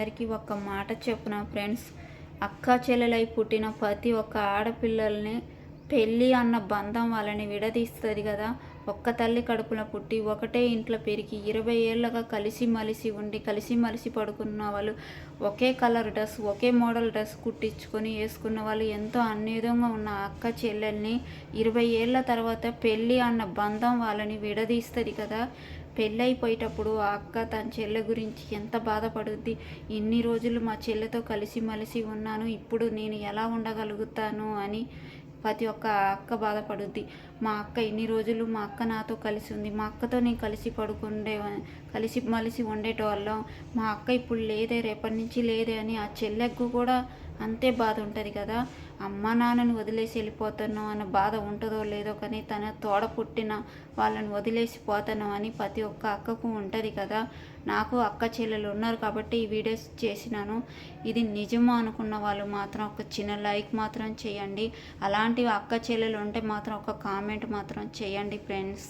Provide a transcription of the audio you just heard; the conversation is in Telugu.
అందరికీ ఒక మాట చెప్పున ఫ్రెండ్స్. అక్క చెల్లెలై పుట్టిన ప్రతి ఒక్క ఆడపిల్లల్ని పెళ్ళి అన్న బంధం వాళ్ళని విడదీస్తుంది కదా. ఒక్క తల్లి కడుపున పుట్టి ఒకటే ఇంట్లో పెరిగి ఇరవై ఏళ్ళగా కలిసిమలిసి ఉండి కలిసిమలిసి పడుకున్న వాళ్ళు ఒకే కలర్ డ్రెస్ ఒకే మోడల్ డ్రెస్ కుట్టించుకొని వేసుకున్న వాళ్ళు ఎంతో అన్యోధంగా ఉన్న అక్క చెల్లెల్ని ఇరవై ఏళ్ళ తర్వాత పెళ్ళి అన్న బంధం వాళ్ళని విడదీస్తుంది కదా. పెళ్ళైపోయేటప్పుడు ఆ అక్క తన చెల్లె గురించి ఎంత బాధపడుద్ది. ఇన్ని రోజులు మా చెల్లెతో కలిసిమలిసి ఉన్నాను ఇప్పుడు నేను ఎలా ఉండగలుగుతాను అని ప్రతి ఒక్క అక్క బాధపడుద్ది. మా అక్క ఇన్ని రోజులు మా అక్క నాతో కలిసి ఉంది. మా అక్కతో నేను కలిసి పడుకుండే కలిసి మలిసి ఉండేటోళ్ళం. మా అక్క ఇప్పుడు లేదే రేపటి నుంచి లేదే అని ఆ చెల్లెకు కూడా అంతే బాధ ఉంటుంది కదా. అమ్మ నాన్నని వదిలేసి వెళ్ళిపోతాను అన్న బాధ ఉంటుందో లేదో కానీ తన తోడ పుట్టిన వాళ్ళని వదిలేసి పోతాను అని ప్రతి ఒక్క అక్కకు ఉంటుంది కదా. నాకు అక్క చెల్లెలు ఉన్నారు కాబట్టి ఈ వీడియోస్ చేసినాను. ఇది నిజమా అనుకున్న వాళ్ళు మాత్రం ఒక చిన్న లైక్ మాత్రం చేయండి. అలాంటివి అక్క చెల్లెలు ఉంటే మాత్రం ఒక కామెంట్ మాత్రం చేయండి ఫ్రెండ్స్.